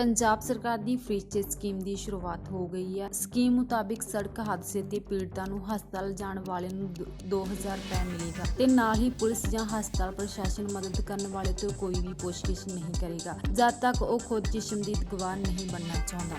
ਪੰਜਾਬ ਸਰਕਾਰ ਦੀ free stage scheme ਦੀ ਸ਼ੁਰੂਆਤ ਹੋ ਗਈ ਹੈ। ਸਕੀਮ ਮੁਤਾਬਿਕ ਸੜਕ ਹਾਦਸੇ ਤੇ ਪੀੜਤਾਂ ਨੂੰ ਹਸਪਤਾਲ ਜਾਣ ਵਾਲੇ ਨੂੰ 2000 ਰੁਪਏ ਮਿਲੇਗਾ ਤੇ ਨਾਲ ਹੀ ਪੁਲਿਸ ਜਾਂ ਹਸਪਤਾਲ ਪ੍ਰਸ਼ਾਸਨ ਮਦਦ ਕਰਨ ਵਾਲੇ ਤੋਂ ਕੋਈ ਵੀ ਪੁੱਛਗਿੱਛ ਨਹੀਂ ਕਰੇਗਾ, ਜਦ ਤੱਕ ਉਹ ਖੁਦ ਕਿਸਮ ਦੀ ਗਵਾਹ ਨਹੀਂ ਬਣਨਾ ਚਾਹੁੰਦਾ।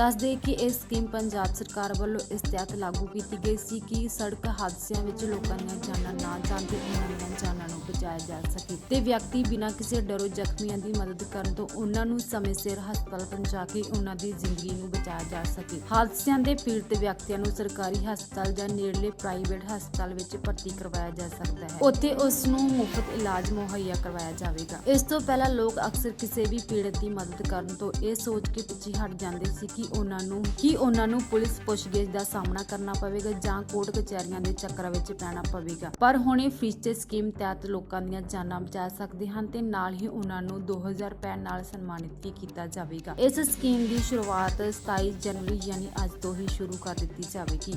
ਦੱਸ ਦੇ ਕਿ ਇਹ ਸਕੀਮ ਪੰਜਾਬ ਸਰਕਾਰ ਵੱਲੋਂ ਇਸ ਤਹਿਤ ਲਾਗੂ ਕੀਤੀ ਗਈ ਸੀ ਕਿ ਸੜਕ ਹਾਦਸਿਆਂ ਵਿੱਚ ਲੋਕਾਂ ਦੀਆਂ ਜਾਨਾਂ ਨਾ ਜਾਣ ਉਹਨਾਂ ਦੀਆਂ ਜਾਨਾਂ ਨੂੰ ਬਚਾਇਆ ਜਾ ਸਕੇ। ਤੇ ਵਿਅਕਤੀ ਬਿਨਾਂ ਕਿਸੇ ਡਰੋ ਜ਼ਖਮੀਆਂ ਦੀ ਮਦਦ ਕਰਨ ਤੋਂ ਉਹਨਾਂ ਨੂੰ ਸਮੇਂ ਸਿਰ ਹਸਪਤਾਲ ਪਹੁੰਚਾ ਕੇ ਉਹਨਾਂ ਦੀ ਜ਼ਿੰਦਗੀ ਨੂੰ ਬਚਾਇਆ ਜਾ ਸਕੇ। ਹਾਦਸਿਆਂ ਦੇ ਪੀੜਤ ਵਿਅਕਤੀਆਂ ਨੂੰ ਸਰਕਾਰੀ ਹਸਪਤਾਲ ਜਾਂ ਨੇੜਲੇ ਪ੍ਰਾਈਵੇਟ ਹਸਪਤਾਲ ਵਿੱਚ ਭਰਤੀ ਕਰਵਾਇਆ ਜਾ ਸਕਦਾ ਹੈ। ਉੱਥੇ ਉਸ ਨੂੰ ਮੁਫਤ ਇਲਾਜ ਮੁਹੱਈਆ ਕਰਵਾਇਆ ਜਾਵੇਗਾ। ਇਸ ਤੋਂ ਪਹਿਲਾਂ ਲੋਕ ਅਕਸਰ ਕਿਸੇ ਵੀ ਪੀੜਤ ਦੀ ਮਦਦ ਕਰਨ ਤੋਂ ਇਹ ਸੋਚ ਕੇ ਪਿੱਛੇ ਹਟ ਜਾਂਦੇ ਸੀ ਕਿ ਉਹਨਾਂ ਨੂੰ, ਕਿ ਉਹਨਾਂ ਨੂੰ ਪੁਲਿਸ ਪੁੱਛਗਿੱਛ ਦਾ ਸਾਹਮਣਾ ਕਰਨਾ ਪਵੇਗਾ ਜਾਂ ਕੋਰਟ ਕਚਹਿਰੀਆਂ ਦੇ ਚੱਕਰਾਂ ਵਿੱਚ ਪੈਣਾ ਪਵੇਗਾ? ਪਰ ਹੁਣ ਇਹ ਫ੍ਰੀ ਸਕੀਮ ਤਹਿਤ ਲੋਕਾਂ ਦੀਆਂ ਜਾਨਾਂ ਬਚਾ ਸਕਦੇ ਹਨ ਤੇ ਨਾਲ ਹੀ ਉਹਨਾਂ ਨੂੰ 2000 ਰੁਪਏ ਨਾਲ ਸਨਮਾਨਿਤ ਵੀ ਕੀਤਾ ਜਾਵੇਗਾ। ਇਸ ਸਕੀਮ ਦੀ ਸ਼ੁਰੂਆਤ 27 ਜਨਵਰੀ ਯਾਨੀ ਅੱਜ ਤੋਂ ਹੀ ਸ਼ੁਰੂ ਕਰ ਦਿੱਤੀ ਜਾਵੇਗੀ।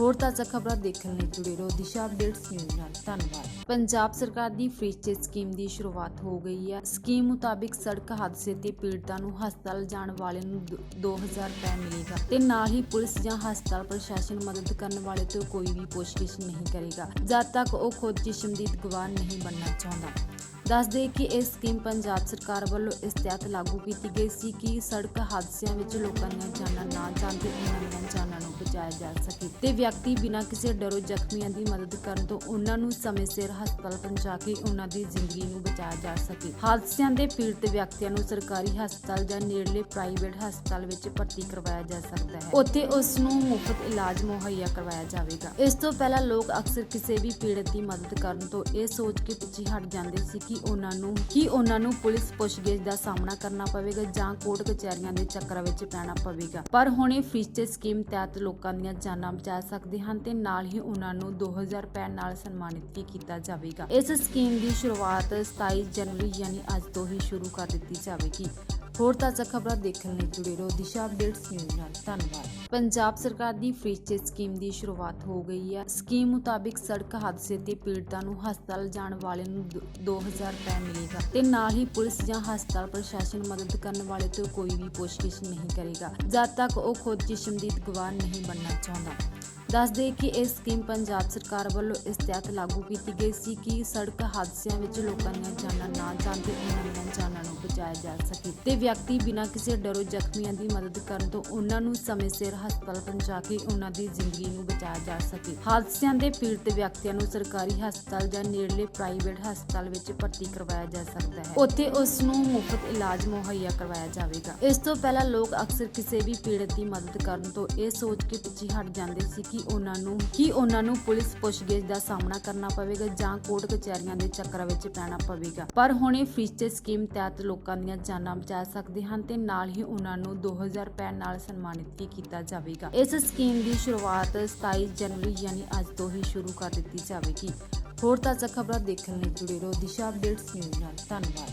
ਹੋਰ ਤਾਜ਼ਾ ਖਬਰਾਂ ਦੇਖਣ ਲਈ ਜੁੜੇ ਰਹੋ ਦਿਸ਼ਾ ਅਪਡੇਟਸ ਨਿਊਜ਼ ਨਾਲ। ਧੰਨਵਾਦ। ਪੰਜਾਬ ਸਰਕਾਰ ਦੀ ਫ੍ਰੀਚੇ ਸਕੀਮ ਦੀ ਸ਼ੁਰੂਆਤ ਹੋ ਗਈ ਹੈ। ਸਕੀਮ ਮੁਤਾਬਿਕ ਸੜਕ ਹਾਦਸੇ ਤੇ ਪੀੜਤਾਂ ਨੂੰ ਹਸਪਤਾਲ ਜਾਣ ਵਾਲੇ ਨੂੰ 2000 ਰੁਪਏ ਮਿਲੇਗਾ ਤੇ ਨਾਲ ਹੀ ਪੁਲਿਸ ਜਾਂ ਹਸਪਤਾਲ ਪ੍ਰਸ਼ਾਸਨ ਮਦਦ ਕਰਨ ਵਾਲੇ ਤੋਂ ਕੋਈ ਵੀ ਪੁੱਛਗਿੱਛ ਨਹੀਂ ਕਰੇਗਾ। ਜਦ ਤੱਕ ਉਹ ਖੁਦ ਕਿਸਮ ਦੀ ਗਵਾਹ ਨਹੀਂ ਬਣਨਾ ਚਾਹੁੰਦਾ। ਦੱਸ ਦੇ ਕਿ ਇਹ ਸਕੀਮ ਪੰਜਾਬ ਸਰਕਾਰ ਵੱਲੋਂ ਇਸ ਤਹਿਤ ਲਾਗੂ ਕੀਤੀ ਗਈ ਸੀ ਕਿ ਸੜਕ ਹਾਦਸਿਆਂ ਵਿੱਚ ਲੋਕਾਂ ਦੀਆਂ ਜਾਨਾਂ ਨਾ ਜਾਣ ਉਹਨਾਂ ਦੀਆਂ ਜਾਨਾਂ ਨੂੰ ਬਚਾਇਆ ਜਾ ਸਕੇ ਤੇ ਵਿਅਕਤੀ ਬਿਨਾਂ ਕਿਸੇ ਡਰੋ ਜ਼ਖਮੀਆਂ ਦੀ ਮਦਦ ਕਰਨ ਤੋਂ ਉਹਨਾਂ ਨੂੰ ਸਮੇਂ ਸਿਰ ਹਸਪਤਾਲ ਪਹੁੰਚਾ ਕੇ ਉਹਨਾਂ ਦੀ ਜ਼ਿੰਦਗੀ ਨੂੰ ਬਚਾਇਆ ਜਾ ਸਕੇ। ਹਾਦਸਿਆਂ ਦੇ ਪੀੜਤ ਵਿਅਕਤੀਆਂ ਨੂੰ ਸਰਕਾਰੀ ਹਸਪਤਾਲ ਜਾਂ ਨੇੜਲੇ ਪ੍ਰਾਈਵੇਟ ਹਸਪਤਾਲ ਵਿੱਚ ਭਰਤੀ ਕਰਵਾਇਆ ਜਾ ਸਕਦਾ ਹੈ। ਉੱਥੇ ਉਸ ਨੂੰ ਮੁਫਤ ਇਲਾਜ ਮੁਹੱਈਆ ਕਰਵਾਇਆ ਜਾਵੇਗਾ। ਇਸ ਤੋਂ ਪਹਿਲਾਂ ਲੋਕ ਅਕਸਰ ਕਿਸੇ ਵੀ ਪੀੜਤ ਦੀ ਮਦਦ ਕਰਨ ਤੋਂ ਇਹ ਸੋਚ ਕੇ ਪਿੱਛੇ ਹਟ ਜਾਂਦੇ ਸੀ ਕਿ ਉਹਨਾਂ ਨੂੰ, ਕਿ ਉਹਨਾਂ ਨੂੰ ਪੁਲਿਸ ਪੁੱਛਗਿੱਛ ਦਾ ਸਾਹਮਣਾ ਕਰਨਾ ਪਵੇਗਾ ਜਾਂ ਕੋਰਟ ਕਚਹਿਰੀਆਂ ਦੇ ਚੱਕਰਾਂ ਵਿੱਚ ਪੈਣਾ ਪਵੇਗਾ? ਪਰ ਹੁਣ ਇਹ ਫ੍ਰੀ ਸਕੀਮ ਤਹਿਤ ਲੋਕਾਂ ਦੀਆਂ ਜਾਨਾਂ ਬਚਾ ਸਕਦੇ ਹਨ ਤੇ ਨਾਲ ਹੀ ਉਹਨਾਂ ਨੂੰ 2000 ਰੁਪਏ ਨਾਲ ਸਨਮਾਨਿਤ ਵੀ ਕੀਤਾ ਜਾਵੇਗਾ। ਇਸ ਸਕੀਮ ਦੀ ਸ਼ੁਰੂਆਤ 27 ਜਨਵਰੀ ਯਾਨੀ ਅੱਜ ਤੋਂ ਹੀ ਸ਼ੁਰੂ ਕਰ ਦਿੱਤੀ ਜਾਵੇਗੀ। ਹੋਰ ਤਾਜ਼ਾ ਖਬਰਾਂ ਦੇਖਣ ਲਈ ਜੁੜੇ ਰਹੋ ਦਿਸ਼ਾ ਅਪਡੇਟਸ ਨਿਊਜ਼ ਨਾਲ। ਧੰਨਵਾਦ। ਪੰਜਾਬ ਸਰਕਾਰ ਦੀ ਫ੍ਰੀ ਸਕੀਮ ਦੀ ਸ਼ੁਰੂਆਤ ਹੋ ਗਈ ਹੈ। ਸਕੀਮ ਮੁਤਾਬਿਕ ਸੜਕ ਹਾਦਸੇ ਤੇ ਪੀੜਤਾਂ ਨੂੰ ਹਸਪਤਾਲ ਜਾਣ ਵਾਲਿਆਂ ਨੂੰ 2000 ਰੁਪਏ ਮਿਲੇਗਾ ਤੇ ਨਾਲ ਹੀ ਪੁਲਿਸ ਜਾਂ ਹਸਪਤਾਲ ਪ੍ਰਸ਼ਾਸਨ ਮਦਦ ਕਰਨ ਵਾਲੇ ਤੋਂ ਕੋਈ ਵੀ ਪੁੱਛਗਿੱਛ ਨਹੀਂ ਕਰੇਗਾ। ਜਦ ਤੱਕ ਉਹ ਖੁਦ ਚਸ਼ਮਦੀਦ ਗਵਾਹ ਨਹੀਂ ਬਣਨਾ ਚਾਹੁੰਦਾ। ਦੱਸ ਦੇ ਕਿ ਇਹ ਸਕੀਮ ਪੰਜਾਬ ਸਰਕਾਰ ਵੱਲੋਂ ਇਸ ਤਹਿਤ ਲਾਗੂ ਕੀਤੀ ਗਈ ਸੀ ਕਿ ਸੜਕ ਹਾਦਸਿਆਂ ਵਿੱਚ ਲੋਕਾਂ ਦੀਆਂ ਜਾਨਾਂ ਨਾ ਜਾਣ ਉਹਨਾਂ ਦੀਆਂ ਜਾਨਾਂ ਨੂੰ ਜਾ ਸਕੇ ਤੇ ਵਿਅਕਤੀ ਬਿਨਾਂ ਕਿਸੇ ਡਰੋ ਜ਼ਖਮੀਆਂ ਦੀ ਮਦਦ ਕਰਨ ਤੋਂ ਉਹਨਾਂ ਨੂੰ ਸਮੇਂ ਸਿਰ ਹਸਪਤਾਲ ਪਹੁੰਚਾ ਕੇ ਉਹਨਾਂ ਦੀ ਜ਼ਿੰਦਗੀ ਨੂੰ ਬਚਾਇਆ ਜਾ ਸਕੇ। ਹਾਦਸਿਆਂ ਦੇ ਪੀੜਤ ਵਿਅਕਤੀਆਂ ਨੂੰ ਸਰਕਾਰੀ ਹਸਪਤਾਲ ਜਾਂ ਨੇੜਲੇ ਪ੍ਰਾਈਵੇਟ ਹਸਪਤਾਲ ਵਿੱਚ ਭਰਤੀ ਕਰਵਾਇਆ ਜਾ ਸਕਦਾ ਹੈ। ਉੱਥੇ ਉਸ ਨੂੰ ਮੁਫਤ ਇਲਾਜ ਮੁਹੱਈਆ ਕਰਵਾਇਆ ਜਾਵੇਗਾ। ਇਸ ਤੋਂ ਪਹਿਲਾਂ ਲੋਕ ਅਕਸਰ ਕਿਸੇ ਵੀ ਪੀੜਤ ਦੀ ਮਦਦ ਕਰਨ ਤੋਂ ਇਹ ਸੋਚ ਕੇ ਪਿੱਛੇ ਹਟ ਜਾਂਦੇ ਸੀ ਕਿ ਉਹਨਾਂ ਨੂੰ, ਕਿ ਉਹਨਾਂ ਨੂੰ ਪੁਲਿਸ ਪੁੱਛਗਿੱਛ ਦਾ ਸਾਹਮਣਾ ਕਰਨਾ ਪਵੇਗਾ ਜਾਂ ਕੋਰਟ ਕਚਹਿਰੀਆਂ ਦੇ ਚੱਕਰਾਂ ਵਿੱਚ ਪੈਣਾ ਪਵੇਗਾ। ਪਰ ਹੁਣ ਇਹ ਫ੍ਰੀ ਸਕੀਮ ਤਹਿਤ ਲੋਕਾਂ ਲੋਕਾਂ ਦੀਆਂ ਜਾਨਾਂ ਬਚਾ ਸਕਦੇ ਹਨ ਤੇ ਨਾਲ ਹੀ ਉਹਨਾਂ ਨੂੰ 2000 ਰੁਪਏ ਨਾਲ ਸਨਮਾਨਿਤ ਵੀ ਕੀਤਾ ਜਾਵੇਗਾ। ਇਸ ਸਕੀਮ ਦੀ ਸ਼ੁਰੂਆਤ 27 ਜਨਵਰੀ ਯਾਨੀ ਅੱਜ ਤੋਂ ਹੀ ਸ਼ੁਰੂ ਕਰ ਦਿੱਤੀ ਜਾਵੇਗੀ। ਹੋਰ ਤਾਜ਼ਾ ਖਬਰਾਂ ਦੇਖਣ ਲਈ ਜੁੜੇ ਰਹੋ ਦਿਸ਼ਾ ਅਪਡੇਟਸ ਨਿਊਜ਼ ਨਾਲ। ਧੰਨਵਾਦ।